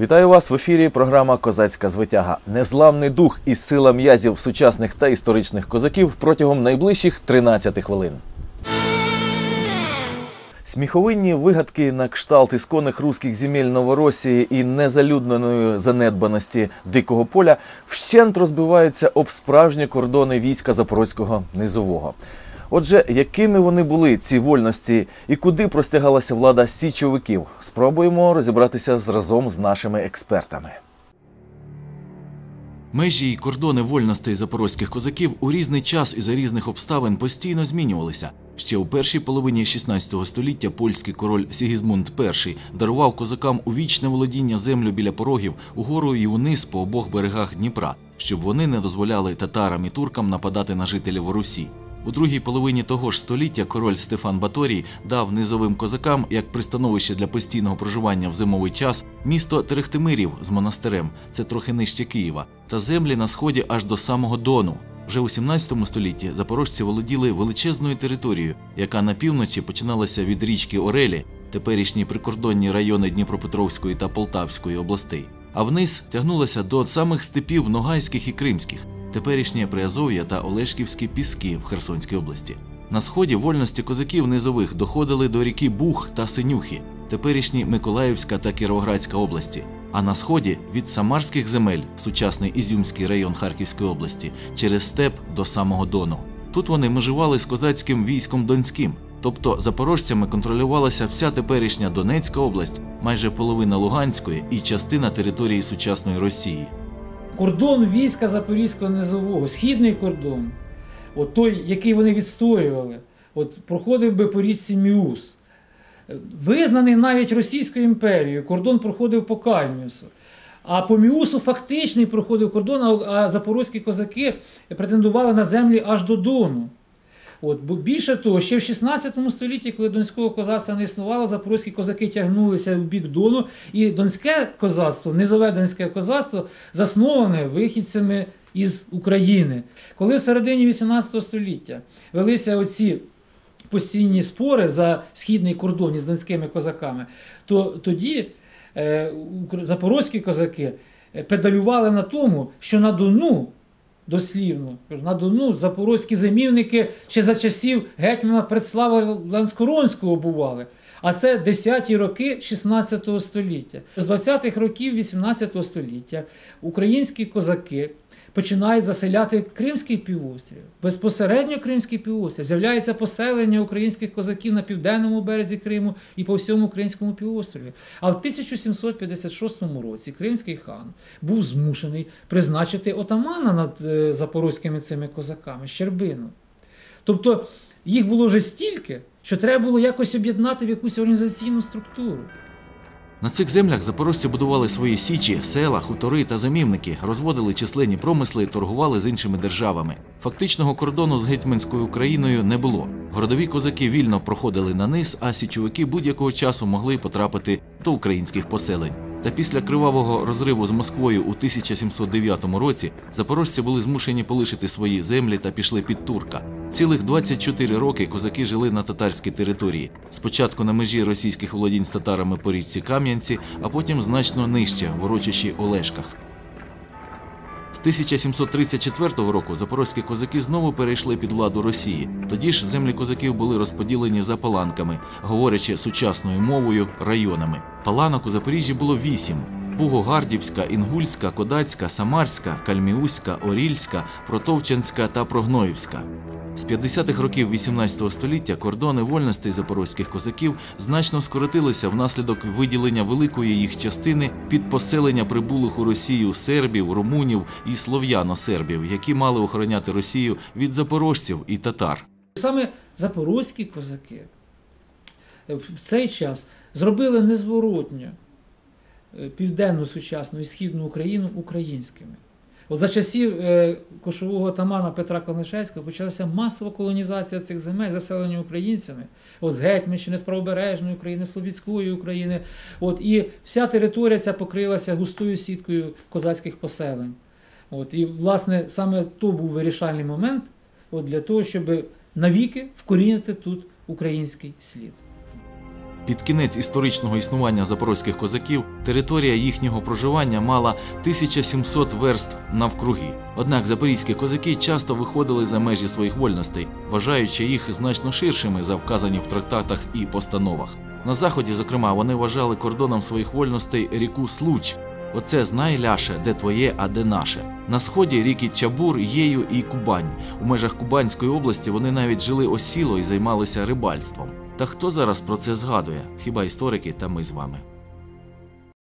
Вітаю вас в ефірі. Програма Козацька звитяга. Незламний дух і сила м'язів сучасних та історичних козаків протягом найближчих 13 хвилин. Сміховинні вигадки на кшталт ісконних руських земель Новоросії і незалюдненої занедбаності дикого поля вщент розбиваються об справжні кордони війська Запорозького низового. Отже, якими вони були ці вольності і куди простягалася влада січовиків, спробуємо розібратися зразом з нашими експертами. Межі й кордони вольностей запорозьких козаків у різний час і за різних обставин постійно змінювалися. Ще у першій половині 16 століття польський король Сігізмунд І дарував козакам у вічне володіння землю біля порогів угору і униз по обох берегах Дніпра, щоб вони не дозволяли татарам і туркам нападати на жителів Русі. У другій половині того ж століття король Стефан Баторій дав низовим козакам як пристановище для постійного проживання в зимовий час місто Терехтимирів з монастирем, це трохи нижче Києва, та землі на сході аж до самого Дону. Вже у 17 столітті запорожці володіли величезною територією, яка на півночі починалася від річки Орелі, теперішні прикордонні райони Дніпропетровської та Полтавської областей, а вниз тягнулася до самих степів Ногайських і Кримських, теперішнє Приазов'я та Олешківські піски в Херсонській області. На сході вольності козаків низових доходили до ріки Бух та Синюхи, теперішні Миколаївська та Кіровоградська області. А на сході від Самарських земель, сучасний Ізюмський район Харківської області, через степ до самого Дону. Тут вони межували з козацьким військом Донським, тобто запорожцями контролювалася вся теперішня Донецька область, майже половина Луганської і частина території сучасної Росії. Кордон війська Запорізького низового, східний кордон, от той, який вони відстоювали, от проходив би по річці Міус. Визнаний навіть Російською імперією, кордон проходив по Кальміусу. А по Міусу фактичний проходив кордон, а- запорозькі козаки претендували на землі аж до Дону. От, бо більше того, ще в 16 столітті, коли донського козацтва не існувало, запорозькі козаки тягнулися в бік Дону, і донське козацтво, низове донське козацтво, засноване вихідцями із України. Коли в середині 18 століття велися оці постійні спори за східний кордон із донськими козаками, то тоді е, запорозькі козаки е, педалювали на тому, що на Дону дослівно. На Дону запорозькі зимівники ще за часів гетьмана Предслава Ланскоронського бували. А це 10-ті роки 16 століття. З 20-х років 18 століття українські козаки починають заселяти Кримський півострів. Безпосередньо Кримський півострів. З'являється поселення українських козаків на південному березі Криму і по всьому Кримському півострові. А в 1756 році Кримський хан був змушений призначити отамана над е, запорозькими цими козаками Щербину. Тобто їх було вже стільки, що треба було якось об'єднати в якусь організаційну структуру. На цих землях запорожці будували свої січі, села, хутори та замівники, розводили численні промисли, торгували з іншими державами. Фактичного кордону з гетьманською Україною не було. Городові козаки вільно проходили на низ, а січовики будь-якого часу могли потрапити до українських поселень. Та після кривавого розриву з Москвою у 1709 році запорожці були змушені полишити свої землі та пішли під турка. Цілих 24 роки козаки жили на татарській території. Спочатку на межі російських володінь з татарами по річці Кам'янці, а потім значно нижче в урочищі Олешках. З 1734 року запорозькі козаки знову перейшли під владу Росії. Тоді ж землі козаків були розподілені за паланками, говорячи сучасною мовою районами. Паланок у Запоріжжі було вісім: Бугогардівська, Інгульська, Кодацька, Самарська, Кальміуська, Орільська, Протовчанська та Прогноївська. З 50-х років 18 століття кордони вольностей запорозьких козаків значно скоротилися внаслідок виділення великої їх частини під поселення прибулих у Росію сербів, румунів і слов'яно-сербів, які мали охороняти Росію від запорожців і татар. Саме запорозькі козаки в цей час зробили незворотньо е, південну сучасну і східну Україну українськими. От за часів е, кошового тамана Петра Конишевського почалася масова колонізація цих земель, заселення українцями, от з Гетьманщини, з правобережної України, Слобідської України. От, і вся територія ця покрилася густою сіткою козацьких поселень. От, і, власне, саме то був вирішальний момент от, для того, щоб навіки вкорінити тут український слід. Під кінець історичного існування запорозьких козаків територія їхнього проживання мала 1700 верст навкруги. Однак запорізькі козаки часто виходили за межі своїх вольностей, вважаючи їх значно ширшими за вказані в трактатах і постановах. На заході, зокрема, вони вважали кордоном своїх вольностей ріку Случ. Оце знай ляше, де твоє, а де наше. На сході ріки Чабур, Єю і Кубань. У межах Кубанської області вони навіть жили осіло і займалися рибальством. Та хто зараз про це згадує? Хіба історики та ми з вами?